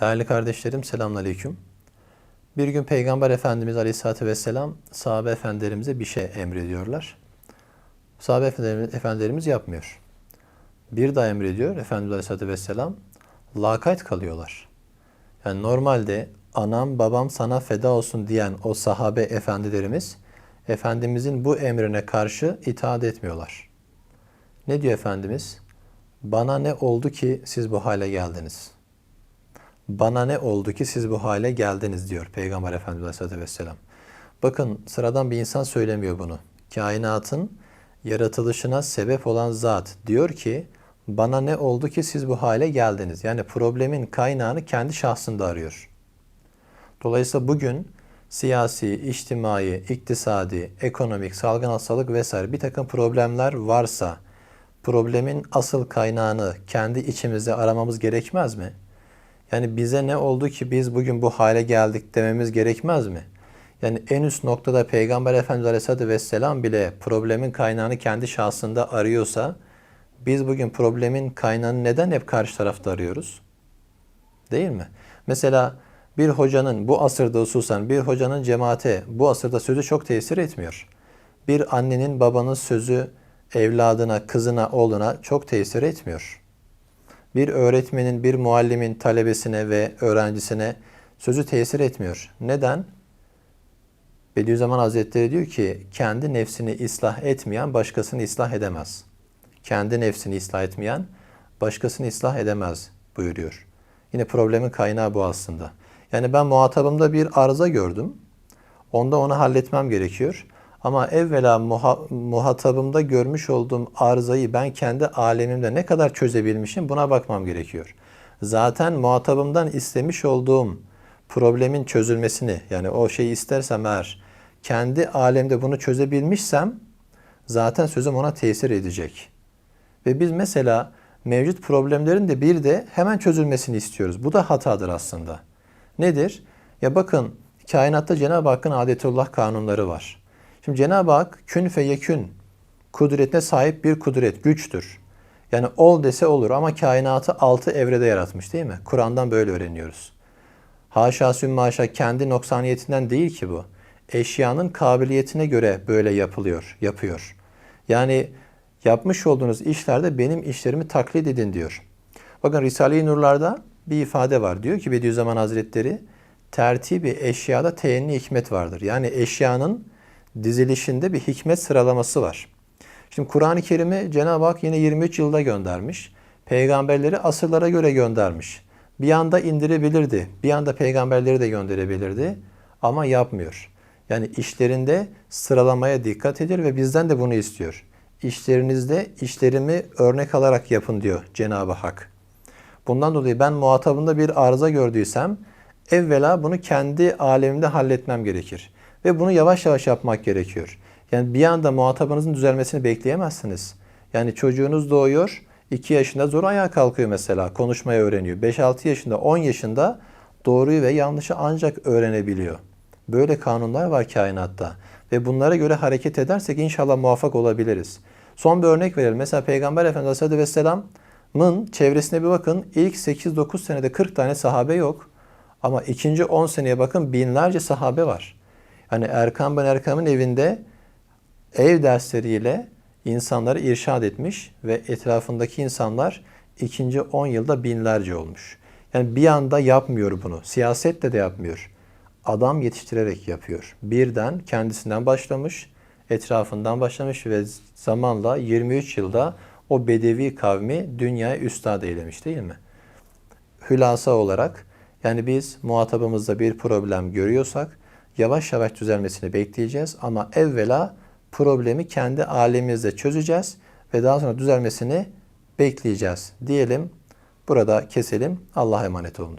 Değerli kardeşlerim selamünaleyküm. Bir gün Peygamber Efendimiz Aleyhisselatü Vesselam sahabe efendilerimize bir şey emrediyorlar. Sahabe efendilerimiz, yapmıyor. Bir daha emrediyor Efendimiz Aleyhisselatü Vesselam. Lakayt kalıyorlar. Yani normalde anam babam sana feda olsun diyen o sahabe efendilerimiz Efendimizin bu emrine karşı itaat etmiyorlar. Ne diyor Efendimiz? Bana ne oldu ki siz bu hale geldiniz? Bana ne oldu ki siz bu hale geldiniz diyor Peygamber Efendimiz Aleyhisselatü Vesselam. Bakın sıradan bir insan söylemiyor bunu. Kainatın yaratılışına sebep olan zat diyor ki bana ne oldu ki siz bu hale geldiniz? Yani problemin kaynağını kendi şahsında arıyor. Dolayısıyla bugün siyasi, içtimai, iktisadi, ekonomik, salgın hastalık vesaire bir takım problemler varsa problemin asıl kaynağını kendi içimizde aramamız gerekmez mi? Yani bize ne oldu ki biz bugün bu hale geldik dememiz gerekmez mi? Yani en üst noktada Peygamber Efendimiz Aleyhisselatü Vesselam bile problemin kaynağını kendi şahsında arıyorsa biz bugün problemin kaynağını neden hep karşı tarafta arıyoruz? Değil mi? Mesela bir hocanın bu asırda hususen bir hocanın cemaate bu asırda sözü çok tesir etmiyor. Bir annenin babanın sözü evladına, kızına, oğluna çok tesir etmiyor. Bir öğretmenin, bir muallimin talebesine ve öğrencisine sözü tesir etmiyor. Neden? Bediüzzaman Hazretleri diyor ki kendi nefsini ıslah etmeyen başkasını ıslah edemez. Kendi nefsini ıslah etmeyen başkasını ıslah edemez buyuruyor. Yine problemin kaynağı bu aslında. Yani ben muhatabımda bir arıza gördüm. Onda onu halletmem gerekiyor. Ama evvela muha, muhatabımda görmüş olduğum arızayı ben kendi alemimde ne kadar çözebilmişim buna bakmam gerekiyor. Zaten muhatabımdan istemiş olduğum problemin çözülmesini yani o şeyi istersem eğer kendi alemde bunu çözebilmişsem zaten sözüm ona tesir edecek. Ve biz mesela mevcut problemlerin de bir de hemen çözülmesini istiyoruz. Bu da hatadır aslında. Nedir? Ya bakın kainatta Cenab-ı Hakk'ın adetullah kanunları var. Şimdi Cenab-ı Hak kün fe yekün kudretine sahip bir kudret, güçtür. Yani ol dese olur ama kainatı altı evrede yaratmış değil mi? Kur'an'dan böyle öğreniyoruz. Haşa sümmaşa kendi noksaniyetinden değil ki bu. Eşyanın kabiliyetine göre böyle yapılıyor, yapıyor. Yani yapmış olduğunuz işlerde benim işlerimi taklit edin diyor. Bakın Risale-i Nurlar'da bir ifade var. Diyor ki Bediüzzaman Hazretleri tertibi eşyada teenni hikmet vardır. Yani eşyanın dizilişinde bir hikmet sıralaması var. Şimdi Kur'an-ı Kerim'i Cenab-ı Hak yine 23 yılda göndermiş. Peygamberleri asırlara göre göndermiş. Bir anda indirebilirdi. Bir anda peygamberleri de gönderebilirdi. Ama yapmıyor. Yani işlerinde sıralamaya dikkat ediyor ve bizden de bunu istiyor. İşlerinizde işlerimi örnek alarak yapın diyor Cenab-ı Hak. Bundan dolayı ben muhatabımda bir arıza gördüysem evvela bunu kendi alemimde halletmem gerekir. Ve bunu yavaş yavaş yapmak gerekiyor. Yani bir anda muhatabınızın düzelmesini bekleyemezsiniz. Yani çocuğunuz doğuyor, 2 yaşında zor ayağa kalkıyor mesela, konuşmayı öğreniyor. 5-6 yaşında, 10 yaşında doğruyu ve yanlışı ancak öğrenebiliyor. Böyle kanunlar var kainatta. Ve bunlara göre hareket edersek inşallah muvaffak olabiliriz. Son bir örnek verelim. Mesela Peygamber Efendimiz Aleyhisselatü Vesselam'ın çevresine bir bakın. İlk 8-9 senede 40 tane sahabe yok. Ama ikinci 10 seneye bakın binlerce sahabe var. Hani Erkam ben Erkam'ın evinde ev dersleriyle insanları irşad etmiş ve etrafındaki insanlar ikinci 10 yılda binlerce olmuş. Yani bir anda yapmıyor bunu. Siyasette de yapmıyor. Adam yetiştirerek yapıyor. Birden kendisinden başlamış, etrafından başlamış ve zamanla 23 yılda o bedevi kavmi dünyaya üstad eylemiş değil mi? Hülasa olarak yani biz muhatabımızda bir problem görüyorsak yavaş yavaş düzelmesini bekleyeceğiz ama evvela problemi kendi alemimizde çözeceğiz ve daha sonra düzelmesini bekleyeceğiz diyelim. Burada keselim. Allah'a emanet olunuz.